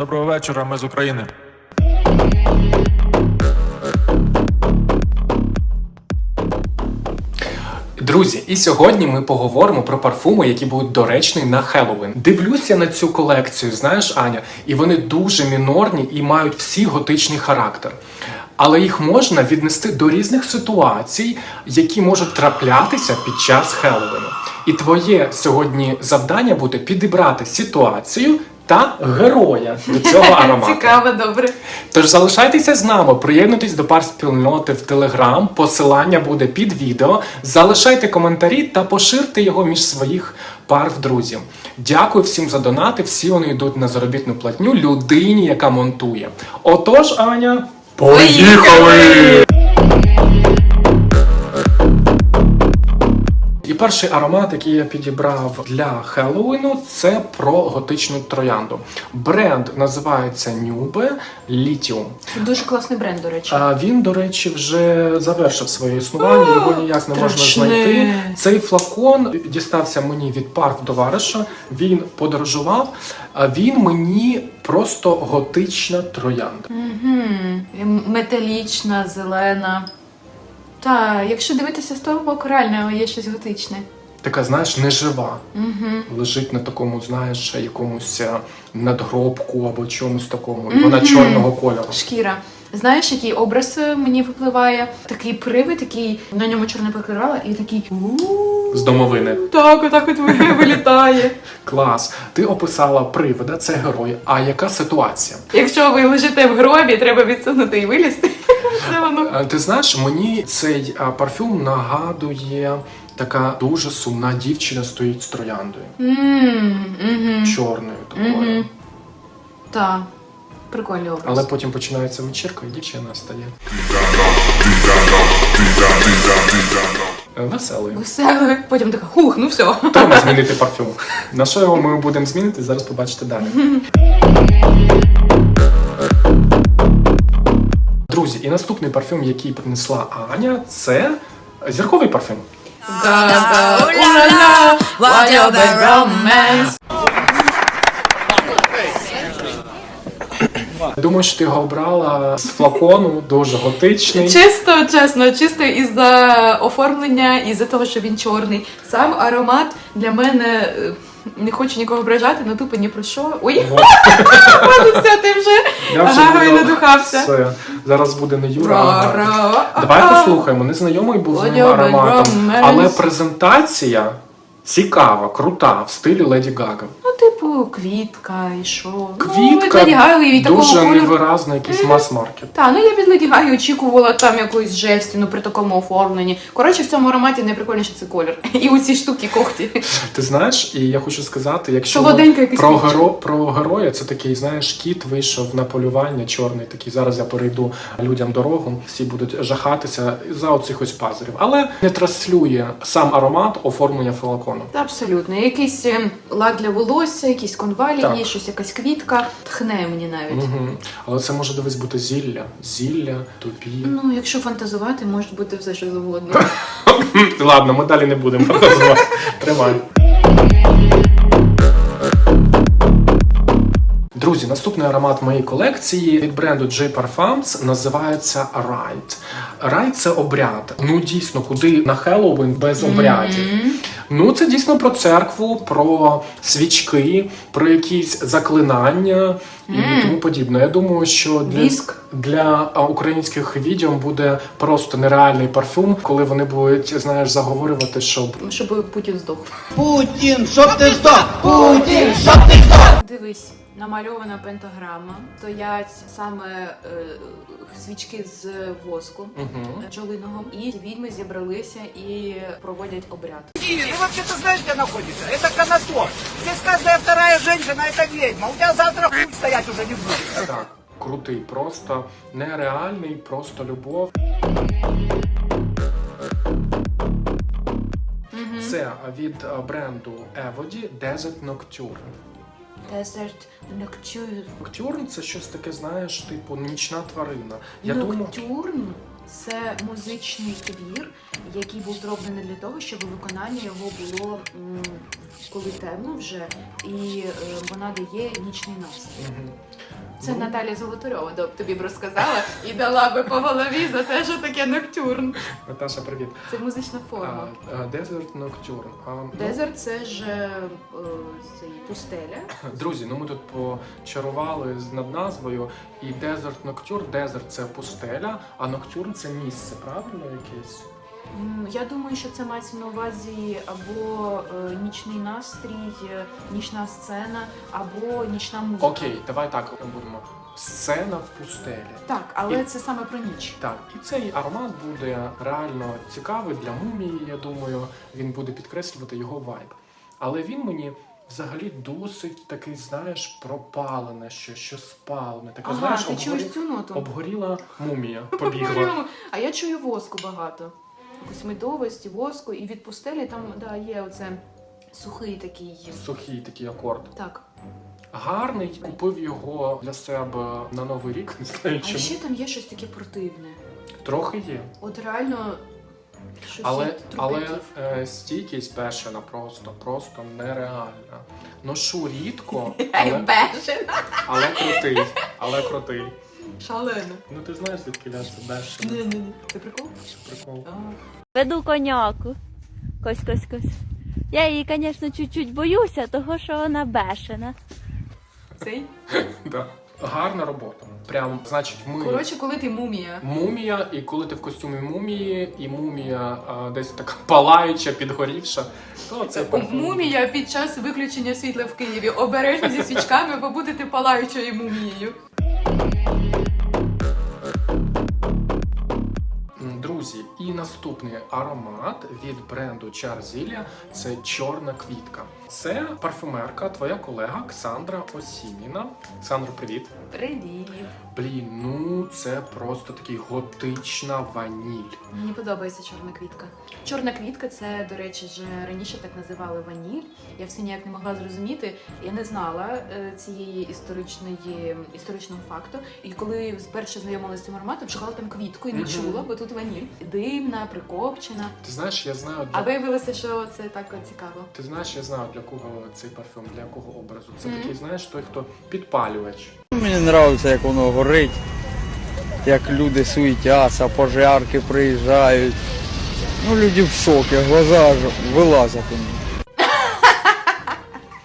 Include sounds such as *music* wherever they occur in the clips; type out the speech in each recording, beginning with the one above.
Доброго вечора, ми з України. Друзі, і сьогодні ми поговоримо про парфуми, які будуть доречні на Хеллоуін. Дивлюся на цю колекцію, знаєш, Аня, і вони дуже мінорні і мають всі готичний характер. Але їх можна віднести до різних ситуацій, які можуть траплятися під час Хеллоуіну. І твоє сьогодні завдання буде підібрати ситуацію та героя до цього *laughs* аромату. Цікаво, добре. Тож залишайтеся з нами, приєднуйтесь до пар спільноти в Телеграм. Посилання буде під відео. Залишайте коментарі та поширте його між своїх пар в друзів. Дякую всім за донати. Всі вони йдуть на заробітну платню людині, яка монтує. Отож, Аня, Поїхали! Перший аромат, який я підібрав для Хеллоуіну, це про готичну троянду. Бренд називається Нюбе Lithium. Дуже класний бренд, до речі. А він, до речі, вже завершив своє існування, його ніяк не можна знайти. Цей флакон дістався мені від парк товариша. Він подорожував. А він мені просто готична троянда. Угу. Металічна, зелена. Та, якщо дивитися з того боку, реально є щось готичне. Така, знаєш, нежива. Угу. Лежить на такому, знаєш, якомусь е, надгробку або чомусь такому. І вона чорного кольору. Шкіра. Знаєш, який образ е, мені випливає? Такий привид, який на ньому чорне покривало, і такий. З домовини. так, отак от *laughs* вилітає. Клас. Ти описала привида, це герой. А яка ситуація? Якщо ви лежите в гробі, треба відсунути і вилізти. *laughs* Це воно. Е, Ти знаєш, мені цей парфюм нагадує така дуже сумна дівчина стоїть з трояндою. Мм, угу. Чорною такою. Угу. Так. Прикольний образ. Але потім починається вечірка, і дівчина стає. Е, Веселою. Потім така, хух, ну все. Треба змінити *laughs* парфюм. На що його ми будемо змінити, зараз побачите далі. *laughs* Друзі, і наступний парфюм, який принесла Аня, це зірковий парфюм. Думаю, що ти його обрала з флакону, дуже готичний. Чисто, чесно, чисто із-за оформлення, із-за того, що він чорний. Сам аромат для мене е, не хочу нікого ображати, але тупо ні про що. Ой, боже, *laughs* все, ти вже буду- надухався. Все. Зараз буде не Юра. а. Давай послухаємо. Незнайомий був з ним ароматом, але презентація цікава, крута в стилі Леді Гага. Ну, типу, квітка і що? Квітка ну, від Леді Гаги і такого дуже кольору. невиразно, якийсь мас-маркет. Та, ну я від Леді очікувала там якоїсь жесті, ну при такому оформленні. Коротше, в цьому ароматі найприкольніше це колір. *laughs* І оці штуки когті. Ти знаєш, і я хочу сказати, якщо Солоденька якась про, геро, про героя, це такий, знаєш, кіт вийшов на полювання, чорний такий. Зараз я перейду людям дорогу, всі будуть жахатися за оцих ось пазурів. Але не транслює сам аромат оформлення флакону. Та абсолютно. Якийсь е, лак для волосся, якісь конвалі, Так. є щось, якась квітка. Тхне мені навіть. Угу. Але це може дивись бути зілля, зілля, тобі. Ну, якщо фантазувати, може бути все, що завгодно. *laughs* Ладно, ми далі не будемо фантазувати. Тримай. Друзі, наступний аромат моєї колекції від бренду J Parfums називається Rite. Rite – це обряд. Ну дійсно, куди на Хеллоуін без обрядів. Ну, це дійсно про церкву, про свічки, про якісь заклинання і тому подібне. Я думаю, що для, Віск. для українських відео буде просто нереальний парфюм, коли вони будуть, знаєш, заговорювати, щоб Щоб Путін здох. Путін, щоб ти здох! Путін, щоб ти здох! Дивись, намальована пентаграма. Стоять саме е, свічки з воску Мгм. бджолиного. І відьми зібралися і проводять обряд. Ты вообще-то знаешь, где находится? Это Конотоп. Здесь каждая вторая женщина это ведьма. У тебя завтра хуй стоять уже не будет. так, крутий, просто нереальний, просто любов. Це від а, бренду Evody Desert Nocturne. Desert Nocturne. Ноктюрн це щось таке, знаєш, типу нічна тварина. Я думаю, Ноктюрн це музичний твір, який був зроблений для того, щоб виконання його було м, коли темно вже, і е, вона дає нічний настрій. Це Ну, Наталя Золотарьова доб- тобі б розказала і дала би по голові за те, що таке ноктюрн. Наташа, привіт. Це музична форма. А, Desert А, ну, Дезерт це ж е, цей пустеля. Друзі, ну ми тут почарували з- над назвою. І Desert Nocturne, Desert – це пустеля, а Nocturne – це місце, правильно якесь? М, Я думаю, що це мається на увазі або е, нічний настрій, е, нічна сцена, або нічна музика. Окей, давай так будемо. Сцена в пустелі. Так, але І- це саме про ніч. Так, і цей аромат буде реально цікавий для мумії. Я думаю, він буде підкреслювати його вайб. Але він мені взагалі досить такий, знаєш, пропалене, що, що спалене. Таке, Ага, знаєш, ти обгорі- чуєш цю ноту? обгоріла мумія. *laughs* Побігла. А я чую воску багато. Якось медовості, воску, і від пустелі там да, є оце сухий такий. Сухий такий акорд. Так. Гарний, купив його для себе на новий рік. *laughs* Не знаю А ще там є щось таке противне. Трохи є. От реально щось Але, але е, стійкість бешена просто, просто нереальна. Ношу рідко, *laughs* але, але крутий. Але крутий. Шалено. Ну ти знаєш, звідки ляться бешена. Ні-ні-ні. Це прикол? Що прикол. А. Веду коняку. Кось, кось, кось. Я її, звісно, чуть-чуть боюся, того що вона бешена. Цей? *laughs* Да. Гарна робота. Прям, значить, ми. Коротше, коли ти мумія. Мумія, і коли ти в костюмі мумії, і мумія а, десь така *laughs* палаюча, підгорівша, то це. Мумія під час виключення світла в Києві. Обережно зі свічками, бо будете палаючою мумією. Наступний аромат від бренду Чарзілля це чорна квітка. Це парфюмерка, твоя колега Ксандра Осініна. Ксандро, привіт. Привіт. Блін, ну це просто такий готична ваніль. Мені подобається чорна квітка. Чорна квітка це, до речі, ж раніше так називали ваніль. Я все ніяк не могла зрозуміти. Я не знала е, цієї історичної історичного факту. І коли вперше знайомилася з цим ароматом, шукала там квітку і не Мгм. чула, бо тут ваніль. Димна, прикопчена. Ти знаєш, я знаю А для виявилося, що це так от цікаво. ти знаєш, я знаю для кого цей парфюм, для якого образу. Це Мгм. такий, знаєш, той, хто підпалювач. Мені подобається, як воно горить, як люди суетяться, пожарки приїжджають. Ну, люди в шокі, глаза вилазять у них.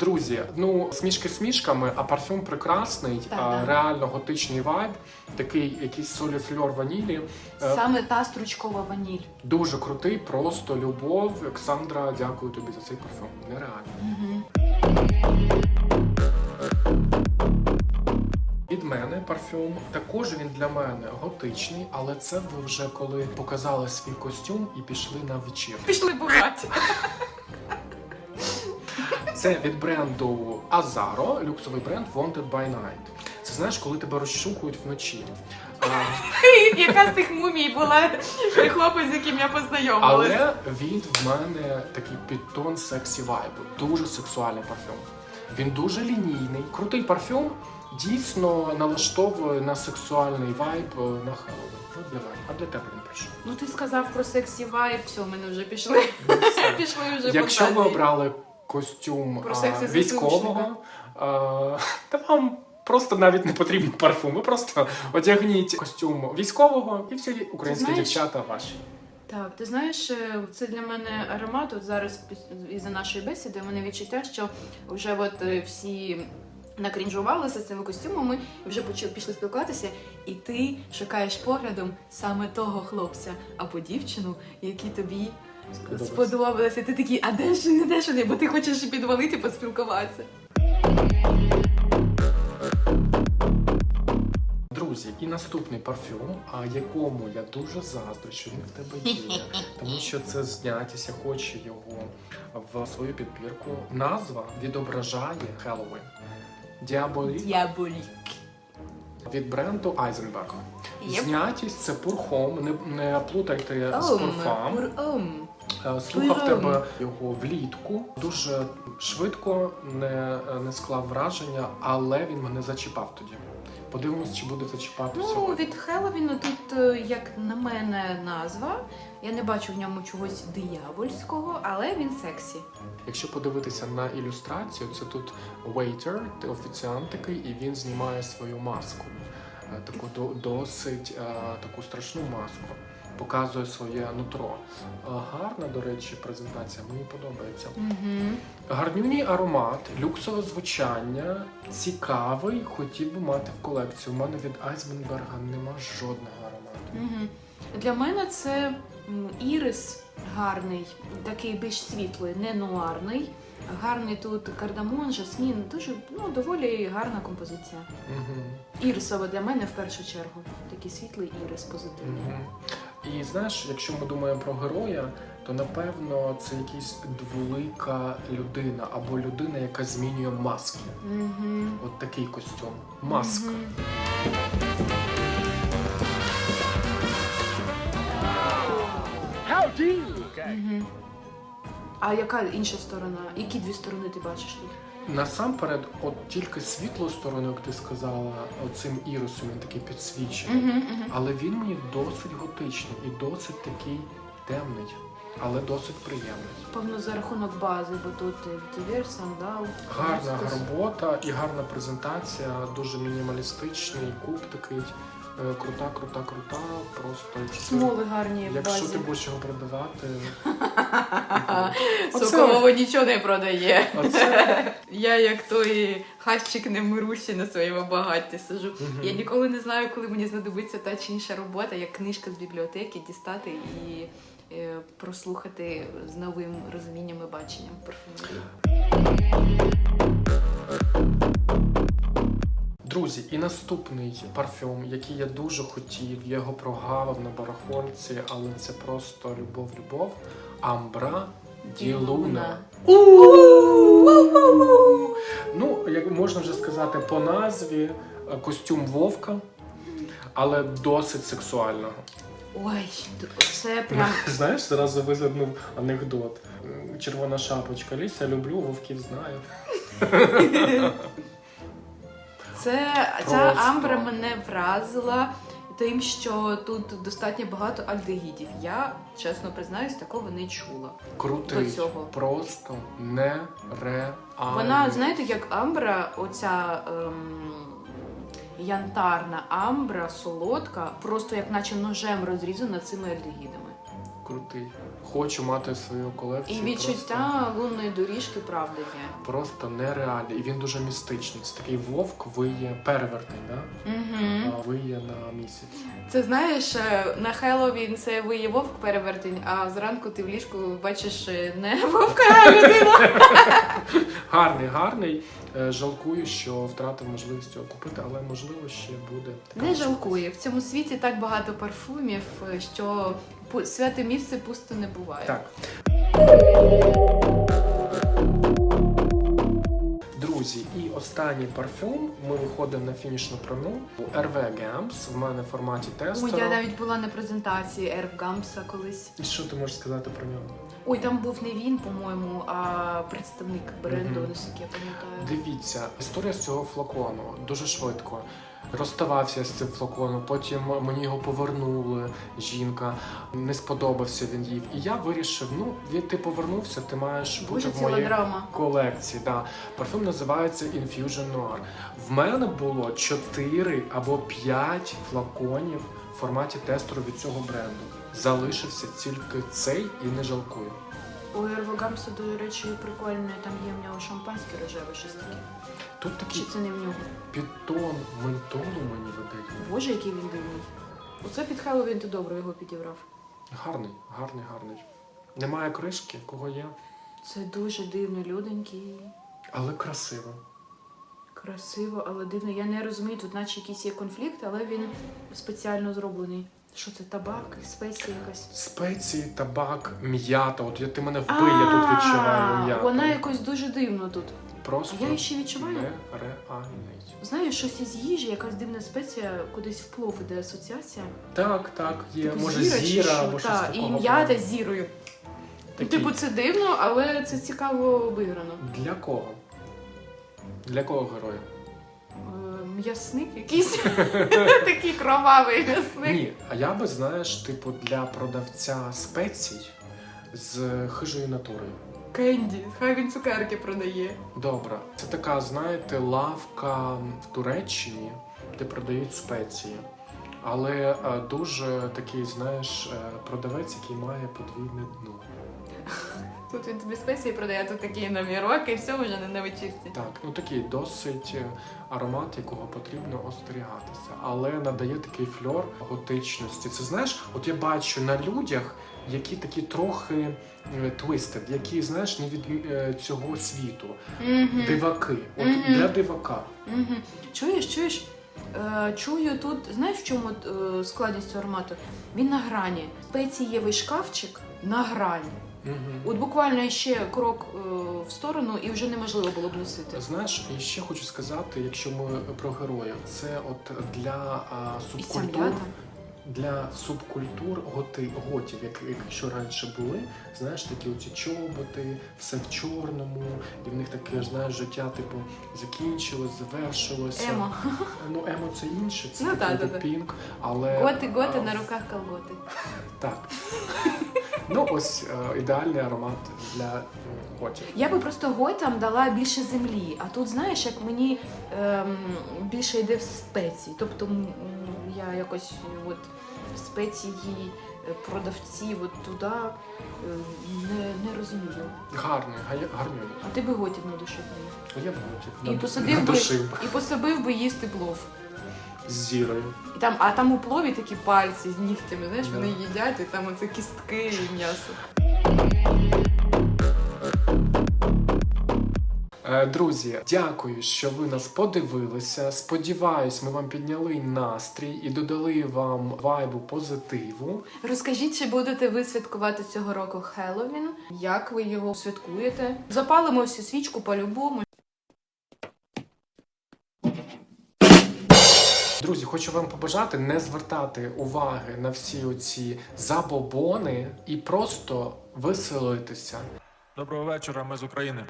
Друзі, ну смішки смішками, а парфюм прекрасний, Так, а, реально готичний вайб, такий якийсь соліфльор ванілі. Е, Саме та стручкова ваніль. Дуже крутий, просто любов. Олександра, дякую тобі за цей парфюм. Нереально. Угу. Мене парфюм також він для мене готичний, але це ви вже коли показали свій костюм і пішли на вечірку. Пішли бухати. Це від бренду Azaro, люксовий бренд Wanted by Night. Це знаєш, коли тебе розшукують вночі. А, *laughs* Яка з тих мумій була хлопець, з яким я познайомилась. але він в мене такий підтон сексі вайбу. Дуже сексуальний парфюм. Він дуже лінійний, крутий парфюм. Дійсно налаштовує на сексуальний вайб е, на Хеллоуін. Ну, для мене. А для тебе він прийшов. Ну ти сказав про сексі вайб, все, в мене вже пішли. Ну, все. *laughs* Пішли вже Якщо ви фантазії. обрали костюм Про а, військового, а, та вам просто навіть не потрібен парфум. Ви просто одягніть костюм військового і всі українські знаєш, дівчата ваші. Так, ти знаєш, е, це для мене аромат. От зараз піс- із-за нашої бесіди у мене відчуття, що вже от е, всі накрінжувалися з цими костюмами і вже пішли спілкуватися, і ти шукаєш поглядом саме того хлопця або дівчину, які тобі сподобалися. Ти такий, а де ж вони, де ж вони? Бо ти хочеш підвалити, поспілкуватися. Друзі, і наступний парфюм, а якому я дуже заздрю, що він в тебе є, *laughs* тому що це знятися хоче його в свою підбірку. Назва відображає Хеллоуін. Діаболік Діаболік. від бренду Айзенберг. Yep. Знятість це пурхом, не, не плутайте з Ом, пурфам. Е, Слухав Пуром. тебе його влітку. Дуже швидко не, не склав враження, але він мене зачіпав тоді. Подивимось, чи буде зачіпати Ну, сьогодні. від Хеловіну тут, е, як на мене, назва. Я не бачу в ньому чогось диявольського, але він сексі. Якщо подивитися на ілюстрацію, це тут waiter, офіціант такий, і він знімає свою маску. Е, Таку до- досить е, таку страшну маску. Показує своє нутро. Е, Гарна, до речі, презентація, мені подобається. Угу. Гарнюній аромат, люксове звучання, цікавий, хотів би мати в колекцію. У мене від Айсбенберга нема жодного аромату. Угу. Для мене це ірис гарний, такий більш світлий, не нуарний. Гарний тут кардамон, жасмін, дуже ну, доволі гарна композиція. Угу. Ірисове для мене в першу чергу. Такий світлий ірис позитивний. Мгм. І знаєш, якщо ми думаємо про героя, то напевно це якась дволика людина або людина, яка змінює маски. Угу. От такий костюм. Маска. Угу. А яка інша сторона? Які дві сторони ти бачиш тут? Насамперед, от тільки сторону, як ти сказала, оцим ірисом він такий підсвічений. Угу, угу. Але він мені досить готичний і досить такий темний, але досить приємний. Певно, за рахунок бази, бо тут дивір, сандал. Гарна робота і гарна презентація, дуже мінімалістичний, куб такий. Е, Крута, крута, крута. Просто якщо, Смоли гарні в якщо базі. ти будеш його продавати, *laughs* Сокового нічого не продає. оце *laughs* Я як той хащик немирущий на своєму багатті сижу. Я ніколи не знаю, коли мені знадобиться та чи інша робота, як книжка з бібліотеки дістати і е, прослухати з новим розумінням і баченням парфумерії. Друзі, і наступний парфюм, який я дуже хотів, я його прогавив на барахольці, але це просто любов-любов. Амбра Ділуна. Ну, як можна вже сказати, по назві е, костюм вовка, але досить сексуального. Ой, це прям *laughs* Знаєш, зразу визирнув анекдот. Червона шапочка, Ліся, люблю, вовків знаю. *laughs* Це ця Просто. амбра мене вразила тим, що тут достатньо багато альдегідів. Я чесно признаюсь, такого не чула. Крутий, До цього. просто нереальний. Вона, знаєте, як амбра, оця ем, янтарна амбра, солодка, просто як наче ножем розрізана цими альдегідами. Крутий. Хочу мати свою колекцію. І відчуття лунної доріжки правда є. Просто, просто нереальне. І він дуже містичний. Це такий вовк виє перевертий, да? Угу. виє на місяць. Це знаєш, е, на Хеллоуін це виє вовк перевертень, а зранку ти в ліжку бачиш е, не *laughs* вовка, а людину. *laughs* Гарний, гарний. Е, Жалкую, що втратив можливість його купити, але можливо ще буде. така Не жалкує. В цьому світі так багато парфумів, що святе місце пусто не буває. Так. Друзі, і останній парфюм. Ми виходимо на фінішну пряму. RV Gamps в мене в форматі Ой, тестера. я навіть була на презентації Ерв Гампса колись. І що ти можеш сказати про нього? Ой, там був не він, по-моєму, а представник бренду, Мгм. наскільки я пам'ятаю. Дивіться, історія з цього флакону дуже швидко. Розставався з цим флаконом, потім мені його повернули. Жінка не сподобався він їй. І я вирішив: ну він ти повернувся, ти маєш бути Боже, в моїй драма. колекції. Да. Парфюм називається Infusion Noir. В мене було 4 або 5 флаконів в форматі тестеру від цього бренду. Залишився тільки цей і не жалкую. У Ервогамса, до речі, прикольне, там є в нього шампанське рожеве щось таке. Тут такий Чи це не в нього? підтон ментолу мені видає. Боже, який він дивний. Оце під Хеллоуін ти добре його підібрав. Гарний, гарний, гарний. Немає кришки, кого є, Це дуже дивно, люденький. але красиво. Красиво, але дивно. Я не розумію, тут наче якийсь є конфлікт, але він спеціально зроблений. Що це табак, спеція якась? Спеції, табак, м'ята. От я ти мене вбий, я тут відчуваю А, м'яту. Вона якось дуже дивно тут. Просто я ще відчуваю. нереальний. Знаєш, щось із їжі, якась дивна спеція, кудись в плов іде асоціація. Так, так, є. Типу, Може, зіра чи зіра що? або щось Та, такого. І м'ята з зірою. Такий. Типу, це дивно, але це цікаво виграно. Для кого? Для кого героя? М'ясник якийсь *laughs* такий кровавий м'ясник. Ні, а я би, знаєш, типу, для продавця спецій з хижою натурою. Кенді, хай він цукерки продає. Добре, це така, знаєте, лавка в Туреччині, де продають спеції. Але е, дуже такий, знаєш, е, продавець, який має подвійне дно. Тут він тобі спеції продає, а тут такий номірок і все вже не на вечірці. Так, ну такий досить е, аромат, якого потрібно остерігатися, але надає такий фльор готичності. Це знаєш, от я бачу на людях, які такі трохи твистед, які знаєш не від е, цього світу. Мгм. Диваки. От Мгм. для дивака. Мгм. Чуєш, чуєш? Е, чую тут, знаєш в чому складність цього аромату? Він на грані. Спецієвий шкафчик на грані. Угу. От буквально ще крок е, в сторону, і вже неможливо було б носити. Знаєш, і ще хочу сказати, якщо ми про героїв, це от для а, субкультур, для субкультур готи, готів, як, якщо раніше були, знаєш, такі оці чоботи, все в чорному, і в них таке, знаєш, життя, типу, закінчилось, завершилося. Емо. Ну, емо це інше, це Ну, такий та-та-та. пінк, але Готи, готи а, на руках колготи. Так. *laughs* ну, ось е, ідеальний аромат для е, готів. Я би просто готам дала більше землі, а тут, знаєш, як мені ем, більше йде в спеції. Тобто м, м, я якось от спеції е, продавці от туди е, не, не розумію. Гарний, гай- гарний. А ти би готів не душив. Я б готів. І посадив би, і посадив би їсти плов. З зірою. І там, а там у плові такі пальці з нігтями, знаєш, вони їдять, і там оце кістки і м'ясо. Е, Друзі, дякую, що ви нас подивилися. Сподіваюсь, ми вам підняли настрій і додали вам вайбу позитиву. Розкажіть, чи будете ви святкувати цього року Хеллоуін? Як ви його святкуєте? Запалимо всю свічку по-любому. Друзі, хочу вам побажати не звертати уваги на всі оці забобони і просто веселитися. Доброго вечора, ми з України.